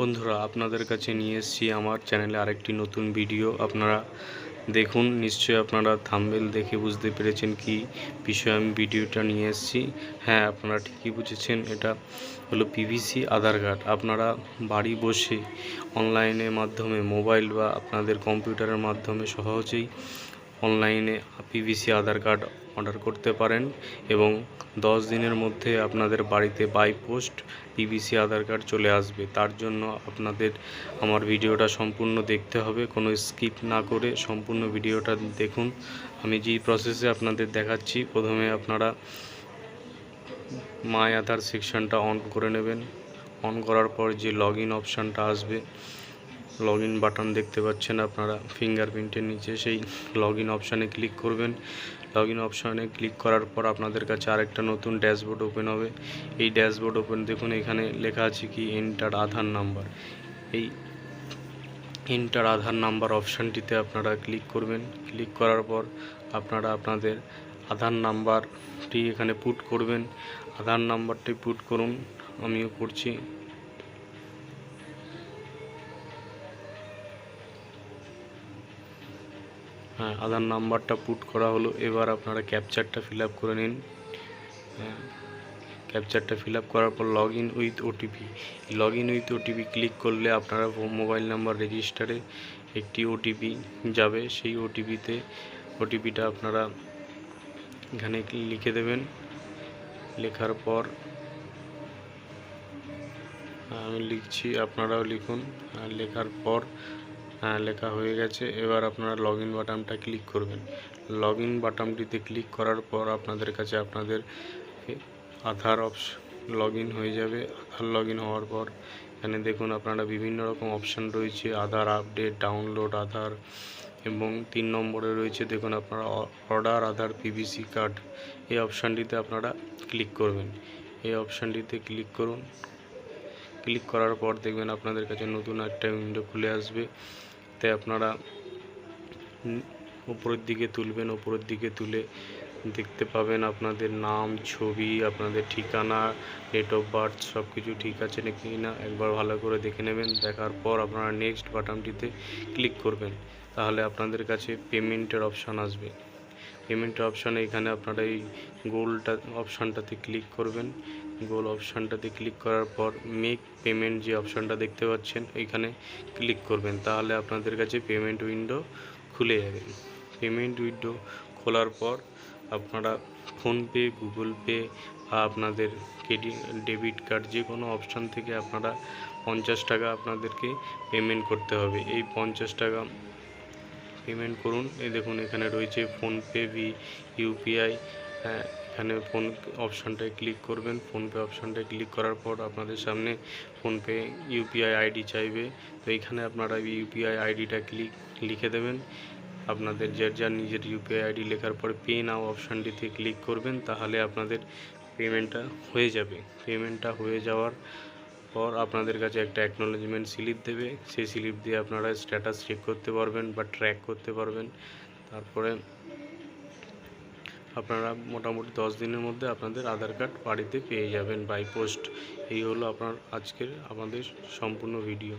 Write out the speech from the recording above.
বন্ধুরা, আপনাদের কাছে নিয়ে এসেছি আমার চ্যানেলে আরেকটি নতুন ভিডিও। আপনারা দেখুন, নিশ্চয়ই আপনারা থামবেল দেখে বুঝতে পেরেছেন কি বিষয়ে আমি ভিডিওটা নিয়ে এসেছি। হ্যাঁ আপনারা ঠিকই বুঝেছেন, এটা হলো পিভিসি আধার কার্ড আপনারা বাড়ি বসে অনলাইনের মাধ্যমে মোবাইল বা আপনাদের কম্পিউটারের মাধ্যমে সহজেই অনলাইনে পিভিসি আধার কার্ড অর্ডার করতে পারেন এবং দশ দিনের মধ্যে আপনাদের বাড়িতে by post PVC Aadhaar card চলে আসবে। তার জন্য আপনাদের আমার ভিডিওটা সম্পূর্ণ দেখতে হবে, কোনো স্কিপ না করে সম্পূর্ণ ভিডিওটা দেখুন। আমি যেই প্রসেসে আপনাদের দেখাচ্ছি, প্রথমে আপনারা মাই আধার সেকশনটা অন করে নেবেন। অন করার পর যে লগ ইন অপশানটা আসবে লগ ইন বাটন দেখতে পাচ্ছেন আপনারা ফিঙ্গারপ্রিন্টের নিচে সেই লগ ইন অপশানে ক্লিক করবেন। লগ ইন অপশানে ক্লিক করার পর আপনাদের কাছে আরেকটা নতুন ড্যাশবোর্ড ওপেন হবে। এই ড্যাশবোর্ড ওপেন দেখুন, এখানে লেখা আছে কি এন্টার আধার নাম্বার এই এন্টার আধার নাম্বার অপশানটিতে আপনারা ক্লিক করবেন। ক্লিক করার পর আপনারা আপনাদের আধার নাম্বারটি এখানে পুট করবেন। আধার নাম্বারটি পুট করুন, আমিও করছি। হ্যাঁ আধার নাম্বারটা পুট করা হলো। এবার আপনারা ক্যাপচারটা ফিল করে নিন। হ্যাঁ ক্যাপচারটা ফিল করার পর log in with OTP log in with OTP click করলে আপনারা মোবাইল নাম্বার রেজিস্টারে একটি ওটিপি যাবে। সেই ওটিপিতে ওটিপিটা আপনারা এখানে লিখে দেবেন। লেখার পর আমি লিখছি, আপনারাও লিখুন। লেখার পর হ্যাঁ লেখা হয়ে গেছে। এবার আপনারা লগ ইন বাটনটা ক্লিক করবেন। লগ ইন বাটনটিতে ক্লিক করার পর আপনাদের কাছে আপনাদের আধার অপশন লগ ইন হয়ে যাবে। আধার লগ ইন হওয়ার পর এখানে দেখুন আপনারা বিভিন্ন রকম অপশান রয়েছে। আধার আপডেট ডাউনলোড আধার এবং তিন নম্বরে রয়েছে দেখুন আপনারা অর্ডার আধার পিভিসি কার্ড এই অপশানটিতে আপনারা ক্লিক করবেন। এই অপশানটিতে ক্লিক করুন। ক্লিক করার পর দেখবেন আপনাদের কাছে নতুন একটা উইন্ডো খুলে আসবে। তাই আপনারা উপরের দিকে তুলবেন, উপরের দিকে তুলে দেখতে পাবেন আপনাদের নাম, ছবি, আপনাদের ঠিকানা ডেট অফ বার্থ সব কিছু ঠিক আছে নাকি না একবার ভালো করে দেখে নেবেন, দেখার পর আপনারা নেক্সট বাটনটিতে ক্লিক করবেন। তাহলে আপনাদের কাছে পেমেন্টের অপশান আসবে। পেমেন্টের অপশানে এখানে আপনারা এই গোলটা অপশানটাতে ক্লিক করবেন। গোল অপশানটাতে ক্লিক করার পর মেক পেমেন্ট যে অপশানটা দেখতে পাচ্ছেন, এখানে ক্লিক করবেন। তাহলে আপনাদের কাছে পেমেন্ট উইন্ডো খুলে যাবে। পেমেন্ট উইন্ডো খোলার পর আপনারা ফোনপে গুগল পে বা আপনাদের ক্রেডিট ডেবিট কার্ড যে কোনো অপশান থেকে আপনারা পঞ্চাশ টাকা আপনাদেরকে পেমেন্ট করতে হবে। এই পঞ্চাশ টাকা পেমেন্ট করুন। এই দেখুন এখানে রয়েছে ফোনপে ভি ইউপিআই এখানে ফোন অপশানটায় ক্লিক করবেন। ফোনপে অপশানটায় ক্লিক করার পর আপনাদের সামনে ফোনপে ইউপিআই আইডি চাইবে। তো এখানে আপনারা ইউপিআই আইডিটা ক্লিক লিখে দেবেন। আপনাদের যার যার নিজের ইউপিআই আইডি লেখার পরে পে নাও অপশানটিতে ক্লিক করবেন, তাহলে আপনাদের পেমেন্টটা হয়ে যাবে। পেমেন্টটা হয়ে যাওয়ার পর আপনাদের কাছে একটা অ্যাকনোলেজমেন্ট স্লিপ দেবে। সেই স্লিপ দিয়ে আপনারা স্ট্যাটাস চেক করতে পারবেন বা ট্র্যাক করতে পারবেন। তারপরে আপনারা মোটামুটি দশ দিনের মধ্যে আপনাদের আধার কার্ড বাড়িতে পেয়ে যাবেন বাই পোস্ট এই হলো আপনার আজকের আমাদের সম্পূর্ণ ভিডিও